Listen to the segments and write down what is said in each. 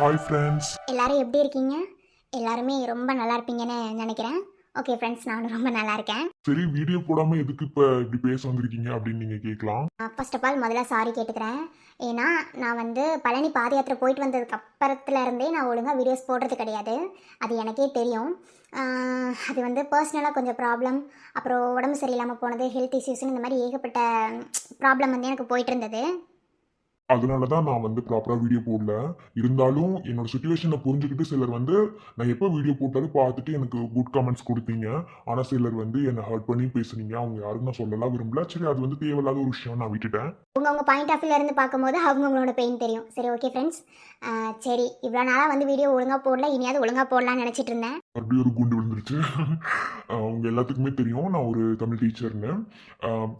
Hi friends எல்லாரும் எப்படி இருக்கீங்க? எல்லாருமே ரொம்ப நல்லா இருப்பீங்கன்னு நினைக்கிறேன். ஓகே ஃப்ரெண்ட்ஸ் நானும் ரொம்ப நல்லா இருக்கேன். சரி வீடியோ போடாம எதுக்கு இப்ப இப்படி பேச வந்திருக்கீங்க அப்படின்னு நீங்க கேட்கலாம். ஃபர்ஸ்ட் ஆஃப் ஆல் முதல்ல சாரி கேட்டுக்கிறேன். ஏன்னா நான் வந்து பழனி பாத யாத்திரை போயிட்டு வந்ததுக்கு அப்புறத்துல இருந்தே நான் ஒழுங்காக வீடியோஸ் போடுறது கிடையாது. அது எனக்கே தெரியும். அது வந்து பர்சனலாக கொஞ்சம் ப்ராப்ளம் அப்புறம் உடம்பு சரியில்லாமல் போனது ஹெல்த் இஷ்யூஸ்னு இந்த மாதிரி ஏகப்பட்ட ப்ராப்ளம் வந்து எனக்கு போயிட்டு இருந்தது. அதனால தான் நான் வந்து ப்ராப்பரா வீடியோ போடல. இருந்தாலும் என்னோட சுச்சுவேஷனை புரிஞ்சுக்கிட்டு சிலர் வந்து நான் எப்போ வீடியோ போட்டாலும் பார்த்துட்டு எனக்கு குட் கமெண்ட்ஸ் கொடுத்தீங்க. ஆனால் சிலர் வந்து என்னை ஹர்ட் பண்ணி பேசுனீங்க. அவங்க யாரும் நான் சொல்லலாம் விரும்பல. சரி அது வந்து தேவையில்லாத ஒரு விஷயம் நான் விட்டுட்டேன். உங்கள் பாயிண்ட் ஆஃப் இருந்து பார்க்கும்போது அவங்கவுங்களோட பெயின் தெரியும். சரி ஓகே ஃப்ரெண்ட்ஸ் சரி இவ்வளோ நாளாக வந்து வீடியோ ஒழுங்காக போடல. இனியாவது ஒழுங்காக போடலாம்னு நினச்சிட்டு இருந்தேன். மறுபடியும் ஒரு குண்டு விழுந்துருச்சு. உங்க எல்லாத்துக்குமே தெரியும். நான் ஒரு தமிழ் டீச்சர்னு.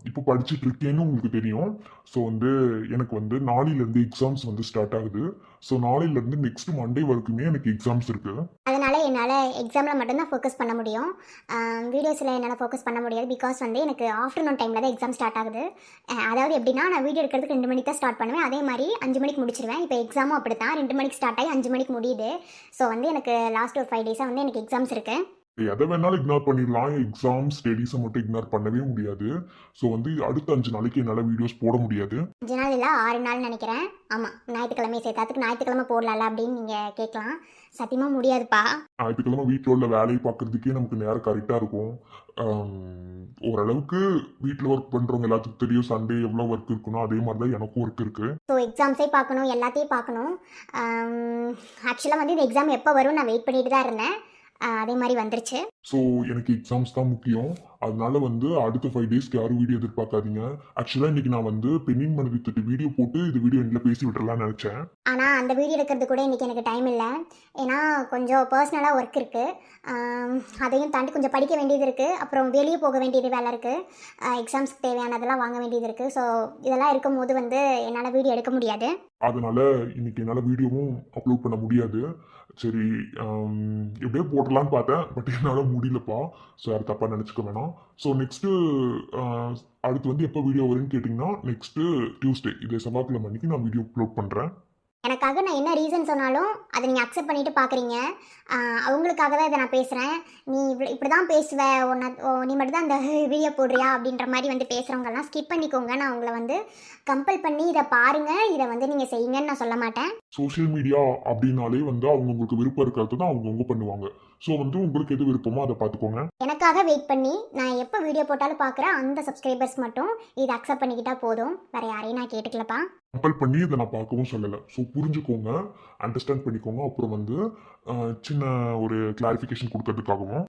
இப்போ படிச்சுட்டு இருக்கேன்னு உங்களுக்கு தெரியும். ஸோ வந்து எனக்கு வந்து நாளையிலேருந்து எக்ஸாம்ஸ் வந்து ஸ்டார்ட் ஆகுது. ஸோ நாளையிலேருந்து நெக்ஸ்ட் மண்டே வரைக்குமே எனக்கு எக்ஸாம்ஸ் இருக்கு. அதனால் என்னால் எக்ஸாமில் மட்டும்தான் ஃபோக்கஸ் பண்ண முடியும். வீடியோஸில் என்னால் ஃபோக்கஸ் பண்ண முடியாது. பிகாஸ் வந்து எனக்கு ஆஃப்டர்நூன் டைமில் தான் எக்ஸாம் ஸ்டார்ட் ஆகுது. அதாவது எப்படின்னா நான் வீடியோ எடுக்கிறதுக்கு ரெண்டு மணிக்கு தான் ஸ்டார்ட் பண்ணுவேன். அதே மாதிரி அஞ்சு மணிக்கு முடிச்சிருவேன். இப்போ எக்ஸாமும் அப்படி தான் ரெண்டு மணிக்கு ஸ்டார்ட் ஆகி அஞ்சு மணிக்கு முடியுது. ஸோ வந்து எனக்கு லாஸ்ட் ஒரு ஃபைவ் டேஸாக வந்து எனக்கு எக்ஸாம்ஸ் இருக்குது எதை வேணாலும் இக்னோர் பண்ணிடலாம். எக்ஸாம் ஸ்டடீஸை மட்டும் இக்னோர் பண்ணவே முடியாது. ஸோ வந்து அடுத்த அஞ்சு நாளைக்கு என்னால் வீடியோஸ் போட முடியாது. அஞ்சு நாள் இல்லை ஆறு நாள் நினைக்கிறேன். ஆமாம் ஞாயிற்றுக்கிழமை சேர்த்தாத்துக்கு ஞாயிற்றுக்கிழமை போடலாம்ல அப்படின்னு நீங்கள் கேட்கலாம். சத்தியமாக முடியாதுப்பா. ஞாயிற்றுக்கிழமை வீட்டில் உள்ள வேலையை பார்க்கறதுக்கே நமக்கு நேரம் கரெக்டாக இருக்கும். ஓரளவுக்கு வீட்டில் ஒர்க் பண்ணுறவங்க எல்லாத்துக்கும் தெரியும் சண்டே எவ்வளோ ஒர்க் இருக்கணும் அதே மாதிரி தான் எனக்கும் ஒர்க் இருக்குது ஸோ எக்ஸாம்ஸே பார்க்கணும் எல்லாத்தையும் பார்க்கணும். ஆக்சுவலாக வந்து இந்த எக்ஸாம் எப்போ வரும் நான் வெயிட் பண்ணிட்டு தான் இருந்தேன். அதே மாதிரி வந்துருச்சு. ஸோ எனக்கு எக்ஸாம்ஸ் தான் முக்கியம். அதனால வந்து அடுத்த ஃபைவ் டேஸ்க்கு யாரும் வீடியோ எதிர்பார்க்காதீங்க. ஆக்சுவலாக இன்னைக்கு நான் வந்து பெண்ணின் மனது திட்டு வீடியோ போட்டு இது வீடியோ எண்டில் பேசி விட்டுறலாம்னு நினச்சேன். ஆனால் அந்த வீடியோ எடுக்கிறது கூட இன்றைக்கி எனக்கு டைம் இல்லை. ஏன்னா கொஞ்சம் பர்சனலாக ஒர்க் இருக்குது அதையும் தாண்டி கொஞ்சம் படிக்க வேண்டியது இருக்குது அப்புறம் வெளியே போக வேண்டியது வேலை இருக்குது எக்ஸாம்ஸ்க்கு தேவையானதெல்லாம் வாங்க வேண்டியது இருக்குது ஸோ இதெல்லாம் இருக்கும்போது வந்து என்னால் வீடியோ எடுக்க முடியாது. அதனால இன்னைக்கு என்னால் வீடியோவும் அப்லோட் பண்ண முடியாது. சரி எப்படியோ போடலான்னு பார்த்தேன். பட் என்னால் முடியலப்பா. ஸோ யாரும் தப்பாக நினச்சிக்க வேணாம். ஸோ நெக்ஸ்ட்டு uh, அடுத்து வந்து எப்போ வீடியோ வரும்னு கேட்டிங்கன்னா நெக்ஸ்ட்டு டியூஸ்டே இதே செவ்வாய்க்கிழமை அன்றைக்கி நான் வீடியோ அப்லோட் பண்ணுறேன் எனக்காக நான் என்ன ரீசன் சொன்னாலும் அதை நீங்கள் அக்செப்ட் பண்ணிட்டு பார்க்குறீங்க அவங்களுக்காக தான் இதை நான் பேசுகிறேன் நீ இவ்வளோ இப்படி தான் பேசுவ. உன்னை நீ மட்டும் தான் இந்த வீடியோ போடுறியா அப்படின்ற மாதிரி வந்து பேசுகிறவங்கெல்லாம் ஸ்கிப் பண்ணிக்கோங்க. நான் உங்களை வந்து கம்பல் பண்ணி இதை பாருங்கள் இதை வந்து நீங்கள் செய்யுங்கன்னு நான் சொல்ல மாட்டேன். சோஷியல் மீடியா அப்படின்னாலே வந்து அவங்கவுங்களுக்கு விருப்பம் இருக்கிறது தான் அவங்கவுங்க பண்ணுவாங்க. ஸோ வந்து உங்களுக்கு எது விருப்பமோ அதை பார்த்துக்கோங்க. எனக்காக வெயிட் பண்ணி நான் எப்போ வீடியோ போட்டாலும் பார்க்குறேன் அந்த சப்ஸ்கிரைபர்ஸ் மட்டும் இதை அக்செப்ட் பண்ணிக்கிட்டா போதும். வேறு யாரையும் நான் கேட்டுக்கலப்பா. கம்பல் பண்ணி இதை நான் பார்க்கவும் சொல்லலை. ஸோ புரிஞ்சுக்கோங்க அண்டர்ஸ்டாண்ட் பண்ணிக்கோங்க. அப்புறம் வந்து சின்ன ஒரு கிளாரிஃபிகேஷன் கொடுக்கறதுக்காகவும்.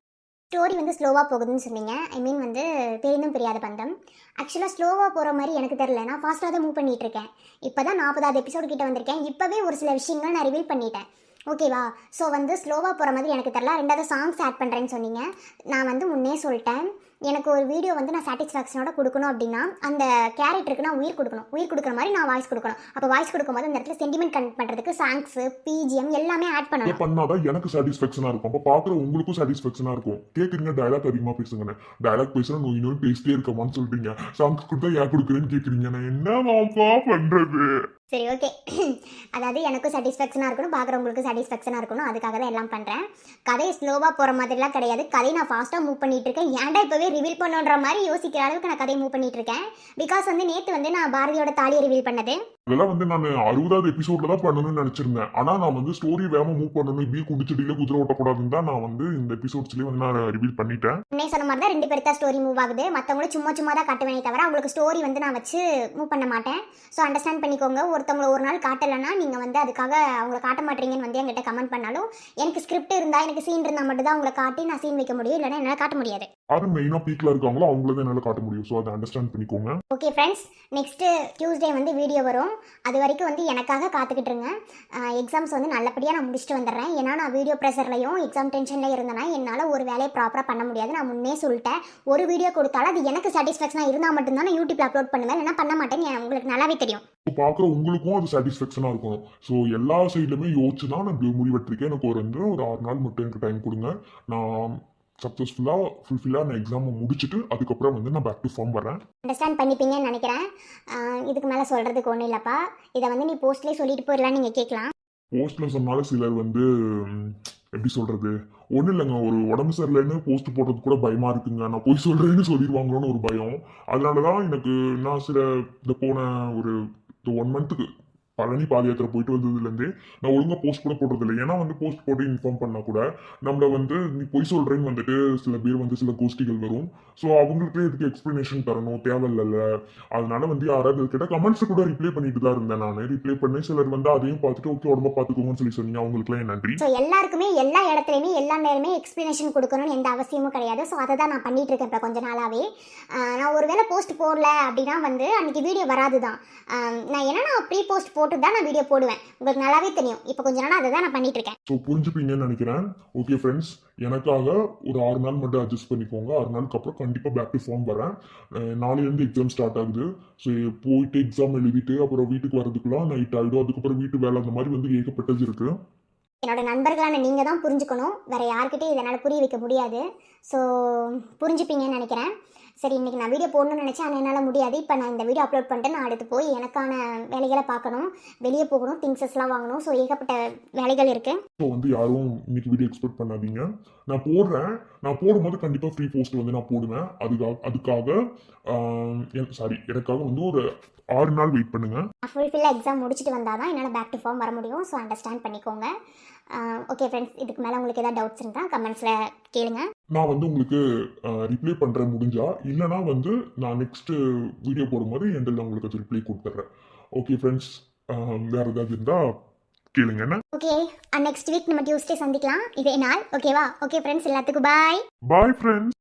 ஸ்டோரி வந்து ஸ்லோவாக போகுதுன்னு சொன்னீங்க. ஐ மீன் வந்து தெரிந்தும் பெரியாத பந்தம். ஆக்சுவலாக ஸ்லோவாக போகிற மாதிரி எனக்கு தெரில நான் ஃபாஸ்ட்டாக தான் மூவ் பண்ணிகிட்டு இருக்கேன். இப்போ தான் நாற்பதாவது எபிசோடு கிட்ட வந்திருக்கேன். இப்போவே ஒரு சில விஷயங்கள் நான் ரிவீல் பண்ணிட்டேன். ஓகேவா ஸோ வந்து ஸ்லோவாக போகிற மாதிரி எனக்கு தெரில ரெண்டாவது சாங்ஸ் ஆட் பண்ணுறேன்னு சொன்னீங்க. நான் வந்து முன்னே சொல்லிட்டேன். எனக்கு ஒரு வீடியோ வந்து நான் சாட்டிஸ்ஃபேக்ஷனோட கொடுக்கணும் அப்படின்னா அந்த கேரக்டருக்கு நான் உயிர் கொடுக்கணும். உயிர் கொடுக்குற மாதிரி நான் வாய்ஸ் கொடுக்கணும். அப்போ வாய்ஸ் கொடுக்கும்போது அந்த இடத்துல சென்டிமெண்ட் கனெக்ட் பண்ணுறதுக்கு சாங்ஸு பிஜிஎம் எல்லாமே ஆட் பண்ணணும். பண்ணாதான் எனக்கு சாட்டிஸ்ஃபேக்ஷனாக இருக்கும். அப்போ பார்க்குற உங்களுக்கும் சாட்டிஸ்ஃபேக்ஷனாக இருக்கும். கேட்குறீங்க டயலாக் அதிகமாக பேசுங்கன்னு. டயலாக் பேசுனா நோய் நோய் பேசிட்டே இருக்கமான்னு சொல்றீங்க. சாங்ஸ் கொடுத்தா ஏன் கொடுக்குறேன்னு கேட்குறீங்க நான் என்னவாப்பா பண்ணுறது சரி ஓகே அதாவது எனக்கும் சாட்டிஸ்ஃபேக்ஷனாக இருக்கணும் பார்க்குறவங்களுக்கு சாட்டிஸ்ஃபேக்ஷனாக இருக்கணும். அதுக்காக தான் எல்லாம் பண்ணுறேன் கதை ஸ்லோவாக போகிற மாதிரிலாம் கிடையாது. கதையை நான் ஃபாஸ்ட்டாக மூவ் பண்ணிட்டு இருக்கேன். ஏன்டா இப்போவே ரிவீல் பண்ணுன்ற மாதிரி யோசிக்கிற அளவுக்கு நான் கதையை மூவ் பண்ணிட்டு இருக்கேன். பிகாஸ் வந்து நேற்று வந்து நான் பாரதியோட தாலியை ரிவீல் பண்ணது. இதெல்லாம் வந்து நான் அறுபதாவது எபிசோட்ல தான் பண்ணணும்னு நினைச்சிருந்தேன். ஆனா நான் வந்து ஸ்டோரி வேகமா மூவ் பண்ணணும் இப்படியே குடிச்செடியில குதிரை ஓட்டக்கூடாதுன்னு தான் நான் வந்து இந்த எபிசோட்ஸ்லயே வந்து நான் ரிவீல் பண்ணிட்டேன். முன்னே சொன்ன மாதிரி தான் ரெண்டு பேர்த்தா ஸ்டோரி மூவ் ஆகுது. மற்றவங்களும் சும்மா சும்மா தான் காட்டுவேனே தவிர அவங்களுக்கு ஸ்டோரி வந்து நான் வச்சு மூவ் பண்ண மாட்டேன். ஸோ அண்டர்ஸ்டாண்ட் பண்ணிக்கோங்க. ஒருத்தவங்கள ஒரு நாள் காட்டலைன்னா நீங்கள் வந்து அதுக்காக அவங்கள காட்ட மாட்டீங்கன்னு வந்து என்கிட்ட கமெண்ட் பண்ணாலும் எனக்கு ஸ்கிரிப்ட் இருந்தால் எனக்கு சீன் இருந்தால் மட்டும் தான் அவங்கள காட்டி நான் சீன் வைக்க முடியும். இல்லைன்னா என்னால் காட்ட முடியாது. யாரு மெயினா பீக்ல இருக்காங்களோ அவங்கள தான் என்னால காட்ட முடியும். ஸோ அதை அண்டர்ஸ்டாண்ட் பண்ணிக்கோங்க. ஓகே ஃப்ரெண்ட்ஸ் நெக்ஸ்ட்டு டியூஸ்டே வந்து வீடியோ வரும். அது வரைக்கும் வந்து எனக்காக காத்துக்கிட்டு இருங்க எக்ஸாம்ஸ் வந்து நல்லபடியாக நான் முடிச்சுட்டு வந்துடுறேன். ஏன்னா நான் வீடியோ ப்ரெஷர்லையும் எக்ஸாம் டென்ஷனில் இருந்தேன்னா என்னால் ஒரு வேலையை ப்ராப்பராக பண்ண முடியாது. நான் முன்னே சொல்லிட்டேன். ஒரு வீடியோ கொடுத்தாலும் அது எனக்கு சாட்டிஸ்ஃபேக்ஷனாக இருந்தால் மட்டும்தான் நான் யூடியூப்ல அப்லோட் பண்ணுவேன். ஏன்னா பண்ண மாட்டேன்னு உங்களுக்கு நல்லாவே தெரியும். பார்க்குற உங்களுக்கும் அது சாட்டிஸ்ஃபேக்ஷனாக இருக்கணும். ஸோ எல்லா சைட்லையுமே யோசிச்சு தான் நான் முடிவெட்டிருக்கேன். எனக்கு ஒரு வந்து ஒரு ஆறு நாள் மட்டும் எனக்கு டைம் கொடுங்க. நான் சக்ஸஸ்ஃபுல்லாக ஃபுல்ஃபில்லாக நான் எக்ஸாமை முடிச்சுட்டு அதுக்கப்புறம் வந்து நான் பேக் டு ஃபார்ம் வரேன் அண்டர்ஸ்டாண்ட் பண்ணிப்பீங்கன்னு நினைக்கிறேன். இதுக்கு மேலே சொல்கிறதுக்கு ஒன்றும் இல்லைப்பா. இதை வந்து நீ போஸ்ட்லேயே சொல்லிட்டு போயிடலாம் நீங்கள் கேட்கலாம். போஸ்ட்ல சொன்னாலும் சிலர் வந்து எப்படி சொல்றது? ஒன்றும் இல்லைங்க. ஒரு உடம்பு சரியில்லைன்னு போஸ்ட் போடுறது கூட பயமா இருக்குங்க. நான் போய் சொல்றேன்னு சொல்லிடுவாங்களோன்னு ஒரு பயம். அதனால தான் எனக்கு நான் சில இந்த போன ஒரு ஒன் மந்த்துக்கு பழனி பாத யாத்திரை போயிட்டு வந்ததுலேருந்தே நான் ஒழுங்காக போஸ்ட் கூட போடுறதில்லை ஏன்னா வந்து போஸ்ட் போட்டு இன்ஃபார்ம் பண்ணால் கூட நம்மளை வந்து நீ பொய் சொல்கிறேன்னு வந்துட்டு சில பேர் வந்து சில கோஷ்டிகள் வரும். ஸோ அவங்களுக்கே இதுக்கு எக்ஸ்பிளனேஷன் தரணும். தேவையில்லைல்ல. அதனால வந்து யாராவது கேட்டால் கமெண்ட்ஸ் கூட ரிப்ளை பண்ணிட்டு தான் இருந்தேன் நான். ரிப்ளை பண்ணி சிலர் வந்து அதையும் பார்த்துட்டு ஓகே உடம்ப பார்த்துக்கோங்கன்னு சொல்லி சொன்னீங்க. அவங்களுக்குலாம் நன்றி? ஸோ எல்லாருக்குமே எல்லா இடத்துலையுமே எல்லா நேரமே எக்ஸ்ப்ளனேஷன் கொடுக்கணும்னு எந்த அவசியமும் கிடையாது. ஸோ அதை தான் நான் பண்ணிட்டு இருக்கேன் இப்போ கொஞ்ச நாளாவே. நான் ஒருவேளை போஸ்ட் போடல அப்படின்னா வந்து அன்னைக்கு வீடியோ வராது தான் நான் ஏன்னா ப்ரீ போஸ்ட் போட்டு தான் நான் வீடியோ போடுவேன். உங்களுக்கு நல்லாவே தெரியும். இப்போ கொஞ்ச நாள் அதை தான் நான் பண்ணிட்டு இருக்கேன் ஸோ புரிஞ்சுப்பீங்கன்னு நினைக்கிறேன். ஓகே ஃப்ரெண்ட்ஸ் எனக்காக ஒரு ஆறு நாள் மட்டும் அட்ஜஸ்ட் பண்ணிக்கோங்க. ஆறு நாளுக்கு அப்புறம் கண்டிப்பாக பேக் டு ஃபார்ம் வரேன். நாளையிலேருந்து எக்ஸாம் ஸ்டார்ட் ஆகுது. ஸோ போயிட்டு எக்ஸாம் எழுதிட்டு அப்புறம் வீட்டுக்கு வரதுக்குலாம் நைட் ஆகிடும் அதுக்கப்புறம் வீட்டு வேலை அந்த மாதிரி வந்து ஏகப்பட்டது இருக்கு. என்னோட நண்பர்களான நீங்கள் தான் புரிஞ்சுக்கணும். வேற யார்கிட்டயும் இதனால் புரிய வைக்க முடியாது. ஸோ புரிஞ்சுப்பீங்கன்னு நினைக்கிறேன். சரி இன்னைக்கு நான் வீடியோ போடணும்னு நினச்சேன். ஆனால் என்னால் முடியாது. இப்போ நான் இந்த வீடியோ அப்லோட் பண்ணிட்டு நான் அடுத்து போய் எனக்கான வேலைகளை பார்க்கணும். வெளியே போகணும் திங்ஸஸ்லாம் வாங்கணும். ஸோ ஏகப்பட்ட வேலைகள் இருக்குது ஸோ வந்து யாரும் இன்னைக்கு வீடியோ எக்ஸ்பெக்ட் பண்ணாதீங்க. நான் போடுறேன். நான் போடும்போது கண்டிப்பாக ஃப்ரீ போஸ்ட் வந்து நான் போடுவேன். அதுக்காக அதுக்காக சாரி எனக்காக வந்து ஒரு ஆறு நாள் வெயிட் பண்ணுங்க. ஃபுல்ஃபில்லாக எக்ஸாம் முடிச்சுட்டு வந்தால் தான் என்னால் பேக் டு ஃபார்ம் வர முடியும். ஸோ அண்டர்ஸ்டாண்ட் பண்ணிக்கோங்க. ஓகே ஃப்ரெண்ட்ஸ் இதுக்கு மேலே உங்களுக்கு ஏதாவது டவுட்ஸ் இருந்தால் கமெண்ட்ஸில் கேளுங்க. நான் வந்து உங்களுக்கு ரிப்ளை பண்ணுறேன் முடிஞ்சா. இல்லைனா வந்து நான் நெக்ஸ்ட் வீடியோ போடும்போது எண்டில் உங்களுக்கு அது ரிப்ளை கொடுத்துட்றேன். ஓகே ஃப்ரெண்ட்ஸ் வேறு ஏதாவது இருந்தால் கேளுங்க என்ன? ஓகே நெக்ஸ்ட் வீக் நம்ம டியூஸ்டே சந்திக்கலாம். இதே நாள் ஓகேவா ஓகே ஃப்ரெண்ட்ஸ் எல்லாத்துக்கும் பாய் பாய் ஃப்ரெண்ட்ஸ்